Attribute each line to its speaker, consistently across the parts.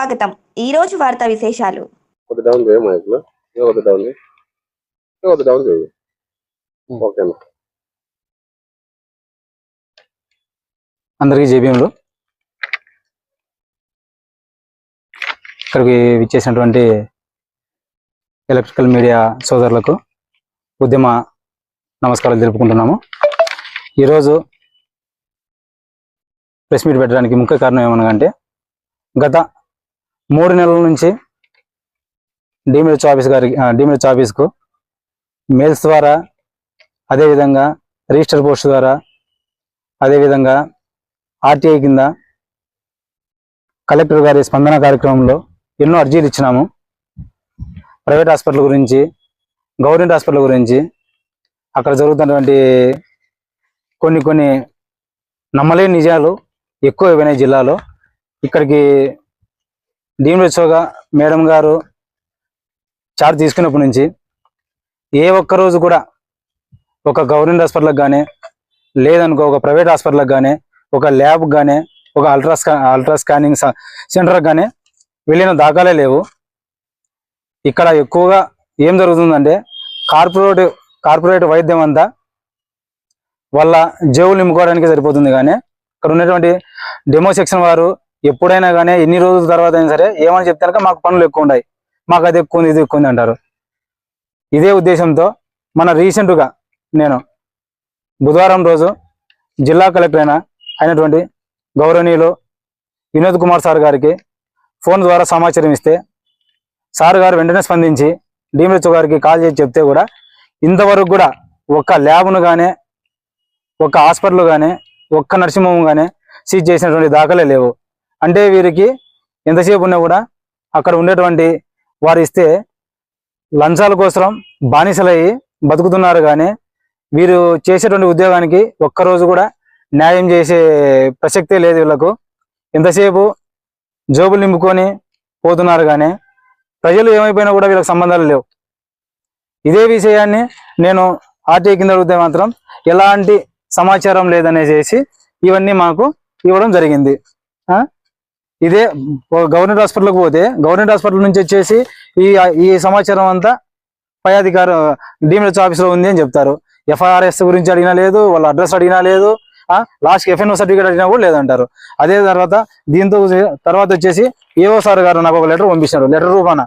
Speaker 1: స్వాగతం. ఈ రోజు వార్తా విశేషాలు.
Speaker 2: కొద్ది డౌన్ చేయ మైక్లో ఇంకా కొద్ది డౌన్ చేయి. ఇంకా కొద్ది డౌన్ చేయి. ఓకేనా
Speaker 3: అందరికీ జేబీఎంలు ఇక్కడికి విచ్చేసినటువంటి ఎలక్ట్రికల్ మీడియా సోదరులకు ఉద్యమ నమస్కారాలు తెలుపుకుంటున్నాము. ఈరోజు ప్రెస్ మీట్ పెట్టడానికి ముఖ్య కారణం ఏమనగంటే గత మూడు నెలల నుంచి డిమిహెచ్ ఆఫీస్ గారికి డిమిహెచ్ ఆఫీస్కు మెయిల్స్ ద్వారా అదేవిధంగా రిజిస్టర్ పోస్ట్ ద్వారా అదేవిధంగా ఆర్టీఐ కింద కలెక్టర్ గారి స్పందన కార్యక్రమంలో ఎన్నో అర్జీలు ఇచ్చినాము. ప్రైవేట్ హాస్పిటల్ గురించి గవర్నమెంట్ హాస్పిటల్ గురించి అక్కడ జరుగుతున్నటువంటి కొన్ని కొన్ని నమ్మలేని నిజాలు ఎక్కువ వినయ్ జిల్లాలో ఇక్కడికి డీమ్హెచ్ఓగా మేడం గారు చార్జ్ తీసుకున్నప్పటి నుంచి ఏ ఒక్క రోజు కూడా ఒక గవర్నమెంట్ హాస్పిటల్కి కానీ లేదనుకో ఒక ప్రైవేట్ హాస్పిటల్కి కానీ ఒక ల్యాబ్ కానీ ఒక అల్ట్రా అల్ట్రా స్కానింగ్ సెంటర్కి కానీ వెళ్ళిన దాఖలే లేవు. ఇక్కడ ఎక్కువగా ఏం జరుగుతుందంటే కార్పొరేట్ కార్పొరేట్ వైద్యం అంతా వాళ్ళ జేవులు నింపుకోవడానికి సరిపోతుంది కానీ ఇక్కడ ఉన్నటువంటి డెమో సెక్షన్ వారు ఎప్పుడైనా కానీ ఎన్ని రోజుల తర్వాత అయినా సరే ఏమని చెప్తారక మాకు పనులు ఎక్కువ ఉన్నాయి మాకు అది ఎక్కువ ఉంది ఇది ఎక్కువ ఉంది అంటారు. ఇదే ఉద్దేశంతో మన రీసెంట్గా నేను బుధవారం రోజు జిల్లా కలెక్టర్ అయిన అయినటువంటి గౌరవనీయులు వినోద్ కుమార్ సార్ గారికి ఫోన్ ద్వారా సమాచారం ఇస్తే సార్ గారు వెంటనే స్పందించి డిఎంహెచ్ఓ గారికి కాల్ చేసి చెప్తే కూడా ఇంతవరకు కూడా ఒక్క ల్యాబ్ను కానీ ఒక్క హాస్పిటల్ కానీ ఒక్క నర్సింహం కానీ సీజ్ చేసినటువంటి దాఖలే లేవు. అంటే వీరికి ఎంతసేపు ఉన్నా కూడా అక్కడ ఉండేటువంటి వారు ఇస్తే లంచాల కోసం బానిసలయ్యి బతుకుతున్నారు కానీ వీరు చేసేటువంటి ఉద్యోగానికి ఒక్కరోజు కూడా న్యాయం చేసే ప్రసక్తే లేదు వీళ్ళకు. ఎంతసేపు జోబులు నింపుకొని పోతున్నారు కానీ ప్రజలు ఏమైపోయినా కూడా వీళ్ళకి సంబంధాలు లేవు. ఇదే విషయాన్ని నేను ఆర్టీ కింద అడిగితే మాత్రం ఎలాంటి సమాచారం లేదనే చేసి ఇవన్నీ మాకు ఇవ్వడం జరిగింది. ఆ? ఇదే గవర్నమెంట్ హాస్పిటల్కి పోతే గవర్నమెంట్ హాస్పిటల్ నుంచి వచ్చేసి ఈ ఈ సమాచారం అంతా పై అధికారు డిఎంహెచ్ ఆఫీస్లో ఉంది అని చెప్తారు. ఎఫ్ఐఆర్ఎస్ గురించి అడిగినా లేదు వాళ్ళ అడ్రస్ అడిగినా లేదు లాస్ట్ ఎఫ్ఎన్ఓ సర్టిఫికేట్ అడిగినా కూడా లేదంటారు. అదే తర్వాత దీంతో తర్వాత వచ్చేసి ఏఓ సార్ గారు నాకు ఒక లెటర్ పంపించారు లెటర్ రూపాన.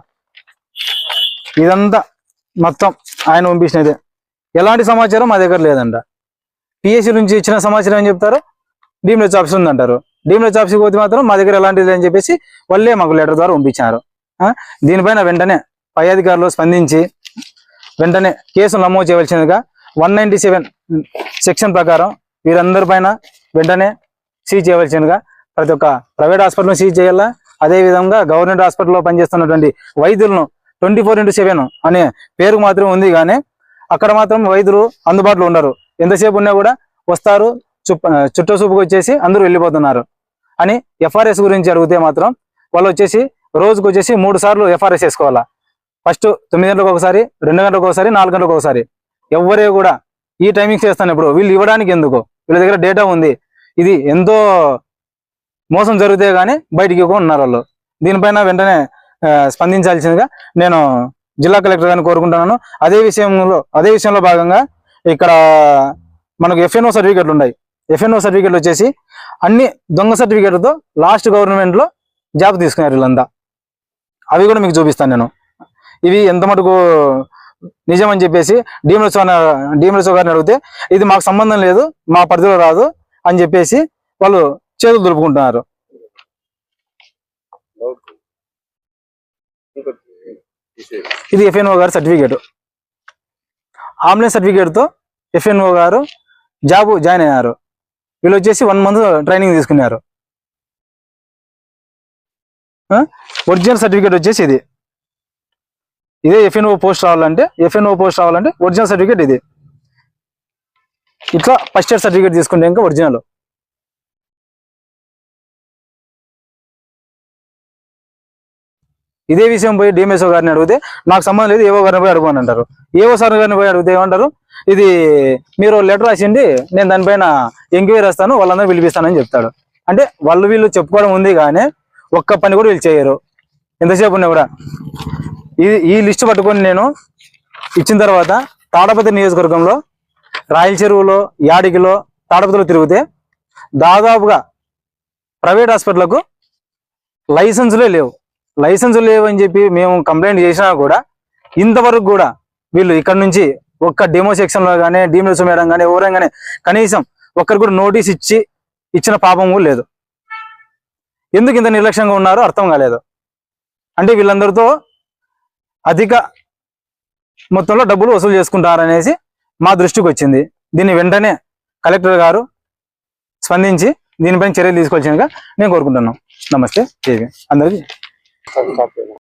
Speaker 3: ఇదంతా మొత్తం ఆయన పంపించినదే. ఎలాంటి సమాచారం మా దగ్గర లేదంట. పిఎస్సి నుంచి ఇచ్చిన సమాచారం ఏం చెప్తారు? డీమ్హెచ్ ఆఫీస్ ఉందంటారు. డీమ్లో ఆఫీస్కి పోతే మాత్రం మా దగ్గర ఎలాంటిది అని చెప్పేసి వాళ్ళే మాకు లెటర్ ద్వారా పంపించారు దీనిపైన వెంటనే పై అధికారులు స్పందించి వెంటనే కేసు నమోదు చేయవలసిందిగా వన్ నైన్టీ సెవెన్ సెక్షన్ ప్రకారం వీరందరి పైన వెంటనే సీజ్ చేయవలసిందిగా ప్రతి ఒక్క ప్రైవేట్ హాస్పిటల్ సీజ్ చేయాలా? అదే విధంగా గవర్నమెంట్ హాస్పిటల్లో పనిచేస్తున్నటువంటి వైద్యులను ట్వంటీ ఫోర్ ఇంటూ సెవెన్ అనే పేరు మాత్రం ఉంది కానీ అక్కడ మాత్రం వైద్యులు అందుబాటులో ఉండరు. ఎంతసేపు ఉన్నా కూడా వస్తారు చుట్టూ చుట్టూ చూపుకు వచ్చేసి అందరూ వెళ్ళిపోతున్నారు. అని ఎఫ్ఆర్ఎస్ గురించి అడిగితే మాత్రం వాళ్ళు వచ్చేసి రోజుకు వచ్చేసి మూడు సార్లు ఎఫ్ఆర్ఎస్ వేసుకోవాలా. ఫస్ట్ తొమ్మిది గంటలకు ఒకసారి రెండు గంటలకు ఒకసారి నాలుగు గంటలకు ఒకసారి. ఎవరే కూడా ఈ టైమింగ్స్ చేస్తాను ఇప్పుడు. వీళ్ళు ఇవ్వడానికి ఎందుకు? వీళ్ళ దగ్గర డేటా ఉంది. ఇది ఎంతో మోసం జరిగితే గానీ బయటికి ఉన్నారు వాళ్ళు. దీనిపైన వెంటనే స్పందించాల్సిందిగా నేను జిల్లా కలెక్టర్ గారిని కోరుకుంటున్నాను. అదే విషయంలో అదే విషయంలో భాగంగా ఇక్కడ మనకు ఎఫ్ఎన్ఓ సర్టిఫికెట్లు ఉన్నాయి. ఎఫ్ఎన్ఓ సర్టిఫికెట్లు వచ్చేసి అన్ని దొంగ సర్టిఫికేట్తో లాస్ట్ గవర్నమెంట్లో జాబ్ తీసుకున్నారు వీళ్ళంతా. అవి కూడా మీకు చూపిస్తాను నేను. ఇవి ఎంత మటుకు నిజం అని చెప్పేసి డీఎంఎస్ డీఎంఎస్ గారిని అడిగితే ఇది మాకు సంబంధం లేదు మా పరిధిలో రాదు అని చెప్పేసి వాళ్ళు చేతులు దులుపుకుంటున్నారు. ఇది ఎఫ్ఎన్ఓ గారు సర్టిఫికేట్. ఆంబులెన్స్ సర్టిఫికేట్తో ఎఫ్ఎన్ఓ గారు జాబ్ జాయిన్ అయ్యారు. వీళ్ళు వచ్చేసి వన్ మంత్ ట్రైనింగ్ తీసుకున్నారు. ఒరిజినల్ సర్టిఫికేట్ వచ్చేసి ఇది. ఇదే ఎఫ్ఎన్ఓ పోస్ట్ రావాలంటే ఎఫ్ఎన్ఓ పోస్ట్ రావాలంటే ఒరిజినల్ సర్టిఫికేట్ ఇది. ఇట్లా ఫస్ట్ ఇయర్ సర్టిఫికేట్ తీసుకుంటే ఇంకా ఒరిజినల్ ఇదే విషయం పోయి డిఎంఎస్ఓ గారిని అడిగితే నాకు సంబంధం లేదు ఏవో గారిని పోయి అడుగుని అంటారు. ఏవో సార్ గారిని పోయి అడిగితే ఏమంటారు? ఇది మీరు లెటర్ రాసిండి నేను దానిపైన ఎంక్వైరీ వస్తాను వాళ్ళందరూ పిలిపిస్తానని చెప్తాడు. అంటే వాళ్ళు వీళ్ళు చెప్పుకోవడం ఉంది కానీ ఒక్క పని కూడా వీళ్ళు చేయరు. ఎంతసేపు ఉన్నా కూడా. ఈ ఈ లిస్ట్ పట్టుకొని నేను ఇచ్చిన తర్వాత తాడపతి నియోజకవర్గంలో రాయల చెరువులో యాడికిలో తాడపతిలో తిరిగితే దాదాపుగా ప్రైవేట్ హాస్పిటల్కు లైసెన్సులే లేవు. లైసెన్సులు లేవు అని చెప్పి మేము కంప్లైంట్ చేసినా కూడా ఇంతవరకు కూడా వీళ్ళు ఇక్కడ నుంచి ఒక్క డెమో సెక్షన్లో కానీ డీమెల్స్ మేడం కానీ ఎవరైనా కానీ కనీసం ఒక్కరు కూడా నోటీస్ ఇచ్చి ఇచ్చిన పాపం లేదు. ఎందుకు ఇంత నిర్లక్ష్యంగా ఉన్నారో అర్థం కాలేదు. అంటే వీళ్ళందరితో అధిక మొత్తంలో డబ్బులు వసూలు చేసుకుంటారనేసి మా దృష్టికి వచ్చింది. దీన్ని వెంటనే కలెక్టర్ గారు స్పందించి దీనిపైన చర్యలు తీసుకోవాల్సిందిగా నేను కోరుకుంటున్నాను. నమస్తే. జేవి అందరికీ